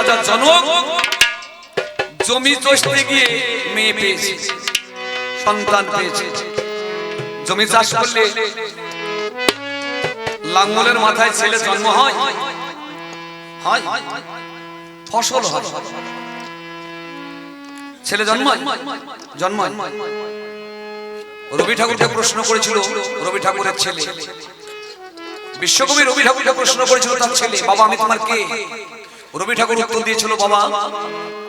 রাজা জনক। জমি চষতে গিয়ে মেয়ে পেয়েছে, সন্তান পেয়েছে। জমি চাষ করলে লাঙ্গলের মাথায় ছেলে জন্ম হয়। ফসল ছেলে জন্মায় জন্মায় রবি ঠাকুরকে প্রশ্ন করেছিল রবি ঠাকুরের ছেলে। বিশ্বকবি রবি ঠাকুরকে প্রশ্ন করেছিল তার ছেলে, বাবা, আমি তোমার কে? রবি ঠাকুর উত্তর দিয়েছিল বাবা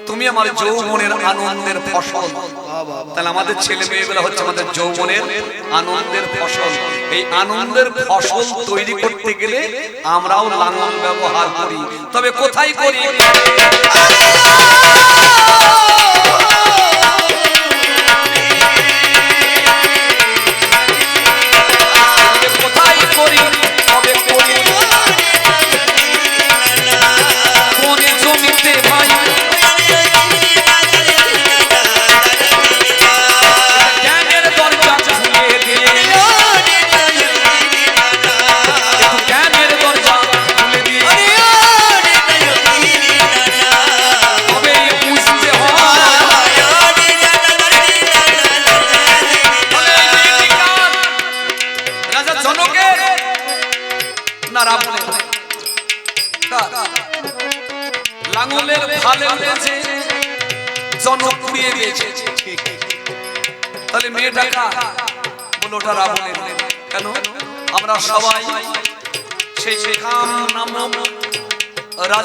তুমি আমার যৌবনের আনন্দের ফসল। তাহলে আমাদের ছেলে মেয়েগুলো হচ্ছে আমাদের যৌবনের আনন্দের ফসল। এই আনন্দের ফসল তৈরি করতে গেলে আমরাও লাঙল ব্যবহার করি। তবে কোথায় করি?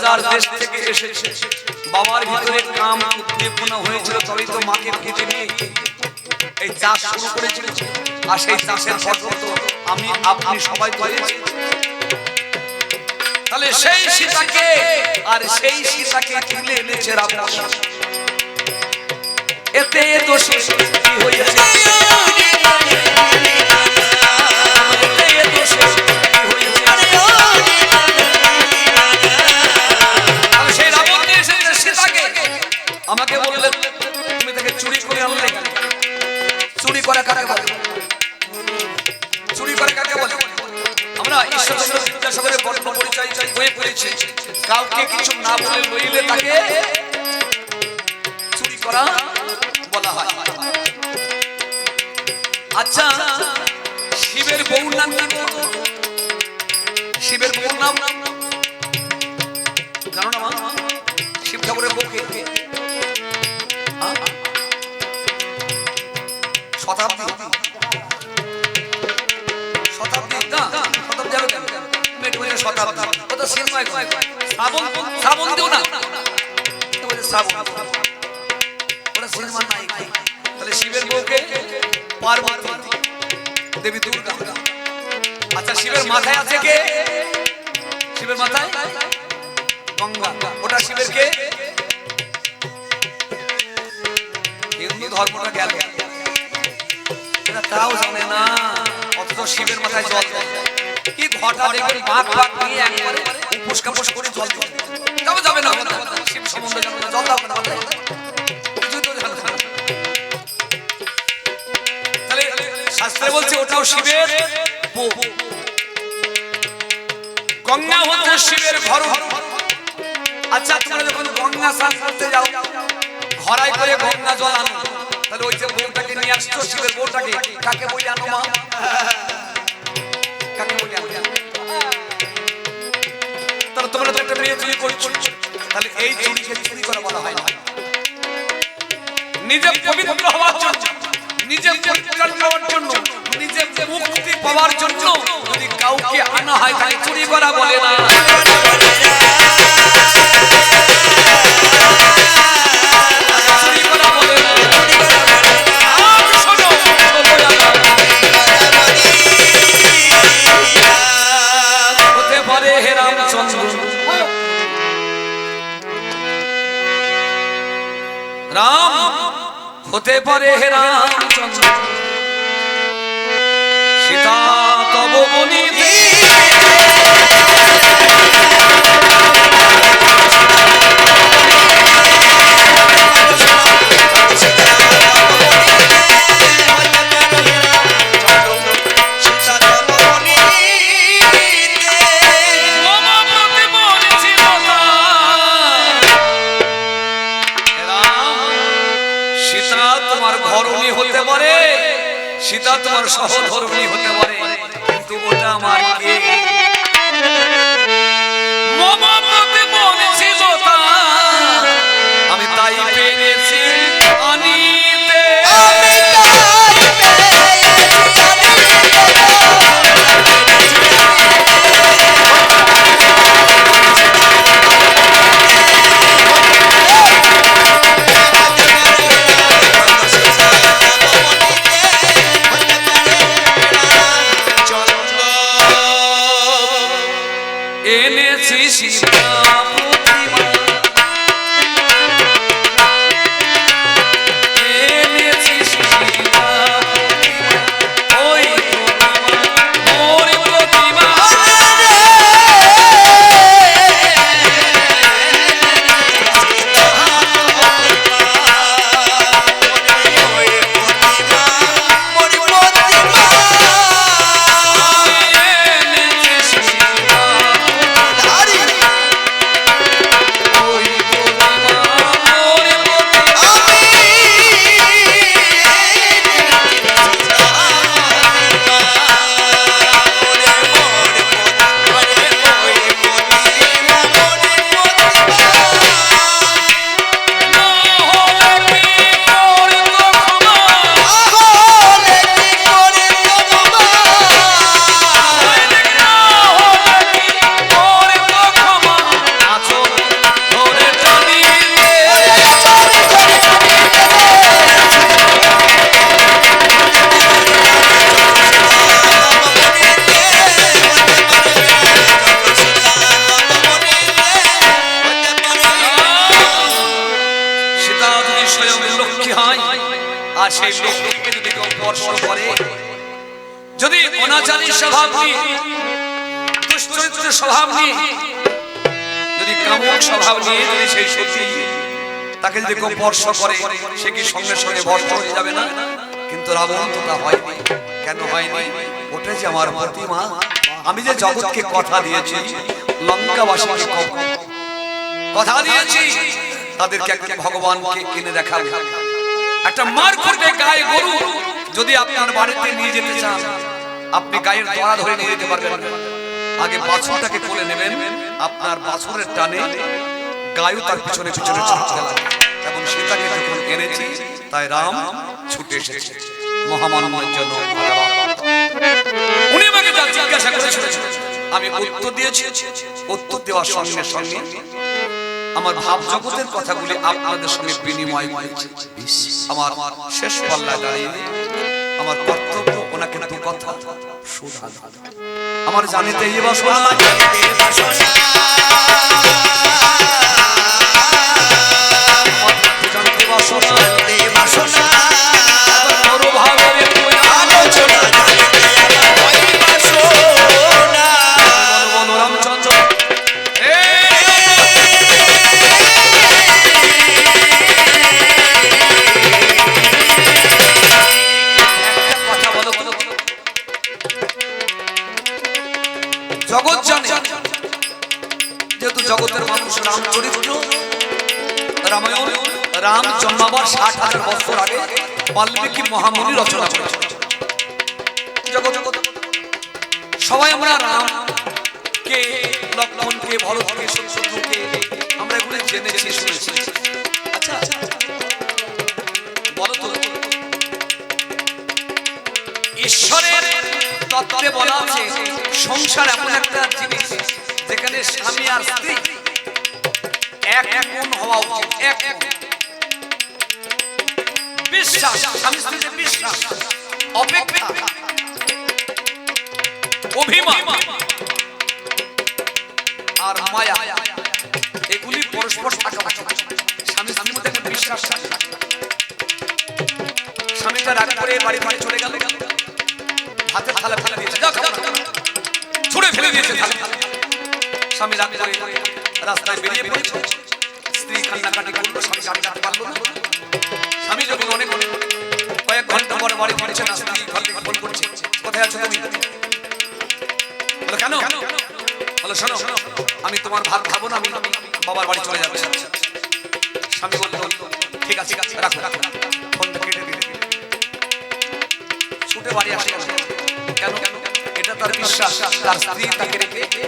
রাজার দেশ থেকে এসেছে। বাবার ভিতরে কাম উদ্দীপনা হয়েছিল, তবেই তো মাকে কেটে নিয়ে এই চাষ শুরু করেছিল। আর সেই চাষের ফসল তো আমি, আপনি সবাই করেছি তাহলে সেই সীতাকে আর সেই সীতাকে তুলে এনেছে রাবণ এতে দোষ কি হয়েছে কাকে বলে চুরি করে কাকে বলে আমরা ঈশ্বরচন্দ্র বিদ্যাসাগরের বর্ণ পরিচয় হয়ে পড়েছি। কাউকে কিছু না বলে লইলে তাকে চুরি করা বলা হয়। আচ্ছা শিবের বউর নাম কি? শিবের বউর নাম? জানো না মা? শিব ঠাকুরের বউকে? হ্যাঁ? শতাব্দী। শতাব্দী? না শতাব্দী। যাবে কেন মেটু মেটু শতাব্দী ও তো না। বলে শ্রাবণ। ওটা সিনেমা নাই তাহলে শিবের বউকে পার্বতী, দেবী দুর্গা। আচ্ছা শিবের মাথায় আছে কে? শিবের মাথায়? গঙ্গা। ওটা শিবের কে? হিন্দু ধর্মটা গেল। তাও জানে না। অথচ শিবের মাথায় জল কি ঘটা দেখবেন বাঘ বাঘ নিয়ে একবারে উপোস কাপোস করে জল দেয়। যাবে না শিব সম্বন্ধে জানো না, জল দাও না। শাস্ত্রে বলছে ওটাও শিবের গঙ্গা হচ্ছে শিবের ঘর আচ্ছা তোমরা যখন গঙ্গা স্নান করতে যাও ঘরাই করে গঙ্গা জল আনো। তাহলে ওই যে বউটাকে নিয়ে আসছো, শিবের বউটাকে, কাকে বই আনো মা? কাকে আনো? তাহলে তোমরা তো একটা মেয়ে চুরি করছ। তাহলে এই চুরিকে চুরি করা বলা হয় না। নিজে পবিত্র হওয়ার জন্য, নিজে পরিত্রাণ পাওয়ার জন্য, নিজে মুক্তি পাওয়ার জন্য যদি কাউকে আনা হয়, তাকে চুরি করা বলে না। রাম হতে পারে হে রামচন্দ্র। সীতা তব বনিতে। সহধর্মী স্বভাব নিয়ে যদি সেই সত্যি তাকে যদি কেউ স্পর্শ করে সে কি সঙ্গে সঙ্গে ভস্ম হয়ে যাবে না? কিন্তু রাবণ তো তা হয়নি। কেন হয়নি? ওটা যে আমার প্রতিমা। আমি যে জগৎকে কথা দিয়েছি লঙ্কাবাসীকে কথা দিয়েছি তাদেরকে একদিন ভগবানকে কিনে দেখাবো। একটা মার করবে গায়ে গরু। যদি আপনার বাড়িতে নিয়ে যেতে চান আপনি গায়ের দড়া ধরে নিয়ে যেতে পারবেন না। আগে বাছুরটাকে কোলে নেবেন। আপনার বাছুরের টানে গায়ু তার পিছনে পিছনে ছুটতে লাগবে এবং সীতাকে যখন এনেছি, তাই রাম ছুটে এসেছে। মহামানবের জন্য। উনি আমাকে যা জিজ্ঞাসা করেছিলেন আমি উত্তর দিয়েছি। উত্তর দেওয়ার সঙ্গে সঙ্গে আমার ভাব জগতের কথাগুলি আপনাদের সঙ্গে বিনিময় করেছি। আমার শেষ পাল্লায় দাঁড়িয়ে আমার কর্তব্য, ওনাকে দু কথা শোধা আমার জানিতে বাসনা মহামুনি রচনা করেছে। জগৎ জগৎ। সবাই আমরা রাম। কে লক্ষ্মণকে ভরতকে শত্রুকে আমরা এগুলো জেনেছি, শুনেছি। আচ্ছা বলো ঈশ্বরের তত্ত্বে বলা আছে, সংসার এমন একটা জিনিস যেখানে স্বামী আর স্ত্রী এক মন হওয়া উচিত। এক এক। বিশ্বাস স্বামী স্ত্রীতে বিশ্বাস, অপেক্ষা, অভিমান আর মায়া, এগুলি পরস্পর উচিত। স্বামী স্ত্রীর মধ্যে একটা বিশ্বাস স্বামীটা রাগ করে বাড়ি বাড়ি চলে গেল। হাতে থালা ফেলে দিয়েছে। ছুঁড়ে ফেলে দিয়েছে স্বামী রাগ করে রাস্তায় বেরিয়ে পড়েছে। স্ত্রী কান্নাকাটি করল, স্বামী কান্নাকাটি পারল না। স্বামী যখন অনেক কয়েক ঘণ্টা পরে বাড়ি ফিরেছে না, স্ত্রী ঘর থেকে ফোন করছে, কোথায় আছো তুমি? কেন? বলো, শোনো, আমি তোমার ভাত খাব না, আমি বাবার বাড়ি চলে যাচ্ছি। স্বামী বলল, ঠিক আছে ঠিক আছে রাখো। রাখো ফোনটা কেটে দিলে। ছুটে বাড়ি আসে না। কেন? এটা তার বিশ্বাস, তার স্ত্রী তাকে রেখে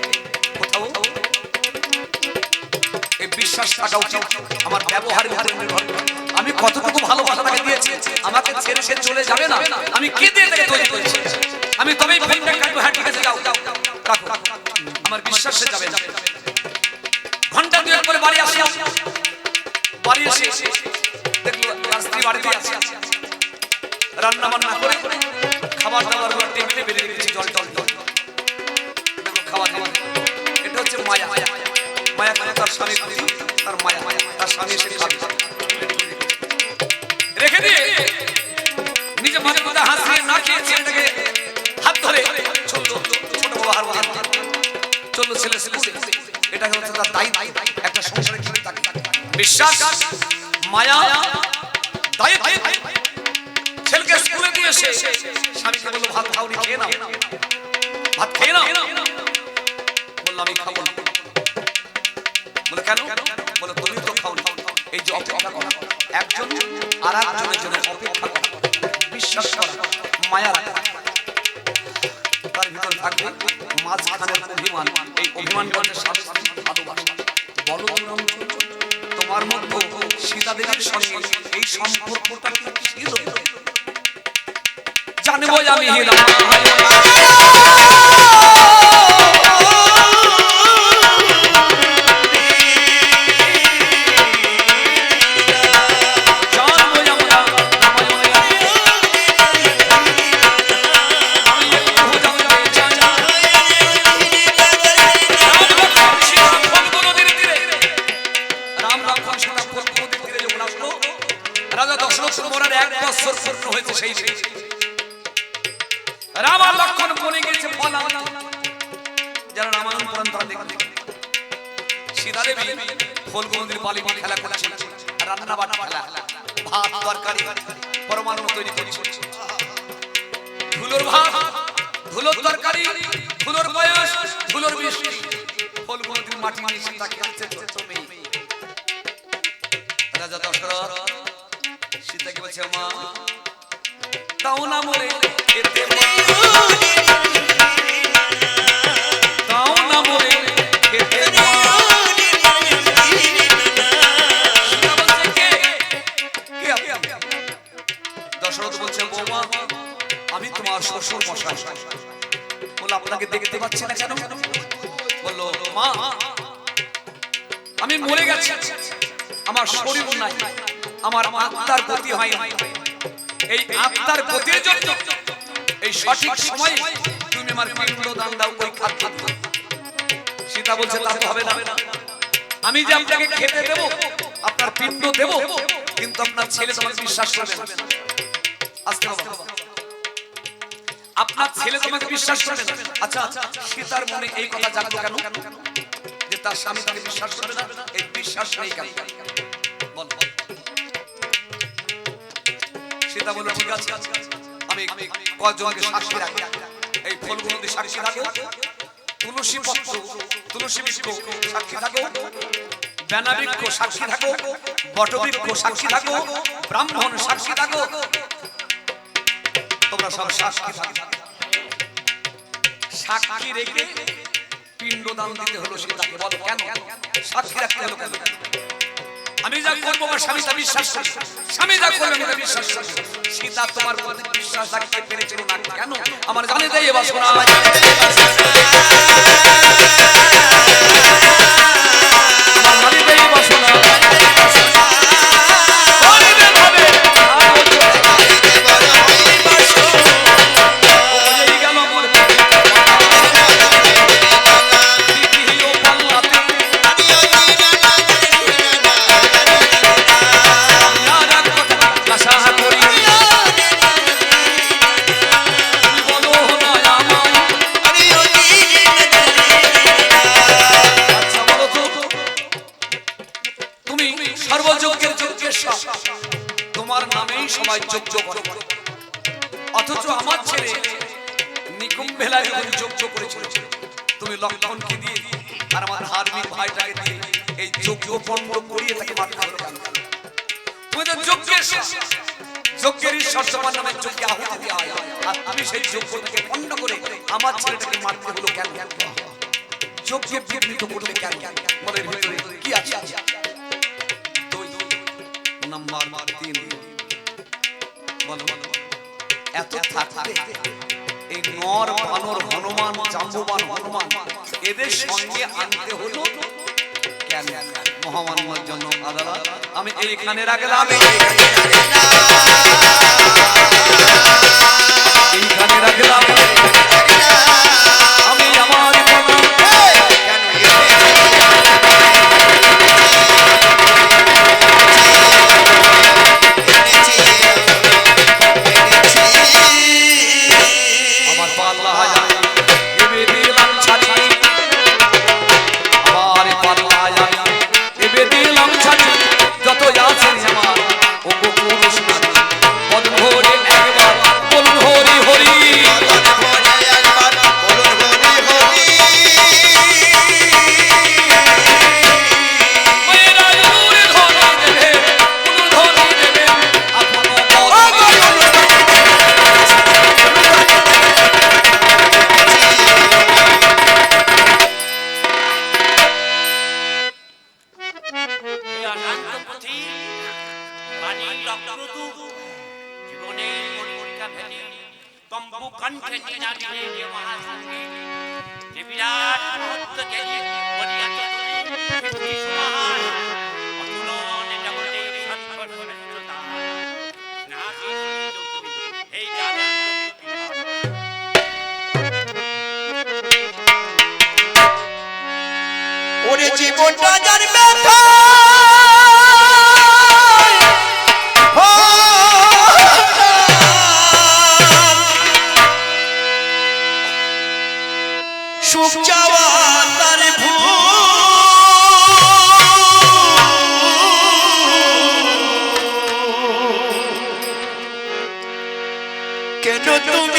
বিশ্বাস থাকা উচিত। আমার ব্যবহারের উপরে নির্ভর। আমি কতটুকু ভালোবাসা তাকে দিয়েছি, আমাকে ছেড়ে সে চলে যাবে না? আমি কি দিয়ে তাকে তৈরি করেছি? আমি তবেই ফোনটা কাটবো হ্যাঁ ঠিক আছে যাও। রাখো। আমার বিশ্বাস যাবে না। ঘণ্টা দুয়েক পরে বাড়ি আসি বাড়ি এসে দেখল তার স্ত্রী বাড়িতে আছে। রান্না বান্না করে খাবার দাবারগুলো টেবিলে বেড়ে রেখেছি জল টল দেখল খাবার দাবার। এটা হচ্ছে মায়া মায়া। মায়া মানে তার স্বামী তার মায়া, তার স্বামী এসে খাবে। রেখে দিয়ে নিজে মাঝে মাঝে হাসিয়ে না খেয়ে ছেলেটাকে হাত ধরে চলল ছোট বাবা হার হাত চলল ছেলে স্কুলে এটা হচ্ছে তার দায়িত্ব, একটা সংসারে কি থাকে বিশ্বাস, মায়া, দায়িত্ব। ছেলেকে স্কুলে দিয়ে এসে স্বামীকে বলল, ভাত খাওনি, খেয়ে নাও। ভাত খেয়ে নাও? বলল, আমি খাব না। বলে কেন? বলে তুমি তো খাও এই যে অপেক্ষা করা। একজন আর একজনের জন্য অপেক্ষা করা। বিশ্বাস করা, মায়া তার ভিতরে থাকবে মাঝখানের অভিমান। এই অভিমান করতে স্বামী ভালোবাসা। বলো তোমার মধ্যে সীতা দেবীর সঙ্গে এই সম্পর্কটা ছিল? জানব আমি রাম আমার আত্মার গতি হয় এই আত্মার গতির জন্য এই সঠিক সময়ে তুমি আমার পিণ্ড দান দাও, ওই খাদ্য সীতা বলছে, তা তো হবে না। আমি যে আপনাকে খেতে দেব, আপনার পিণ্ড দেব, কিন্তু আপনার ছেলে তোমাকে বিশ্বাস করবে না। বাবা। আপনার ছেলে তোমাকে বিশ্বাস করবে না। আচ্ছা সীতার মনে এই কথা জানতো কেন? যে তার স্বামী তাকে বিশ্বাস করবে না, এই বিশ্বাস নেই কেন? সীতা বলল, ঠিক আছে, আমি কয়েকজনকে সাক্ষী রাখি। এই ফলগুলো দিয়ে সাক্ষী রাখো তুলসী পত্র, তুলসী বৃক্ষ সাক্ষী থাকো, বেনাবৃক্ষ সাক্ষী থাকো, বটবৃক্ষ সাক্ষী থাকো, ব্রাহ্মণ সাক্ষী থাকো, তোমরা সব সাক্ষী থাকো। সাক্ষী রেখে পিণ্ডদান দিতে হলো সীতাকে বলো, কেন? সাক্ষী রাখতে হলো কেন? আমি যা করব আমার স্বামী তা বিশ্বাস স্বামী যা করবে আমি তা বিশ্বাস করি। সীতা তোমার প্রতি বিশ্বাস রাখতে পেরেছিল না কেন? আমার জানে দেয় এবার এদের সঙ্গে আনতে হলো। মহামান্য জন্য আদালত আমি এইখানে রাখলাম। এইখানে রাখলাম। আমি আমার কেন তুমি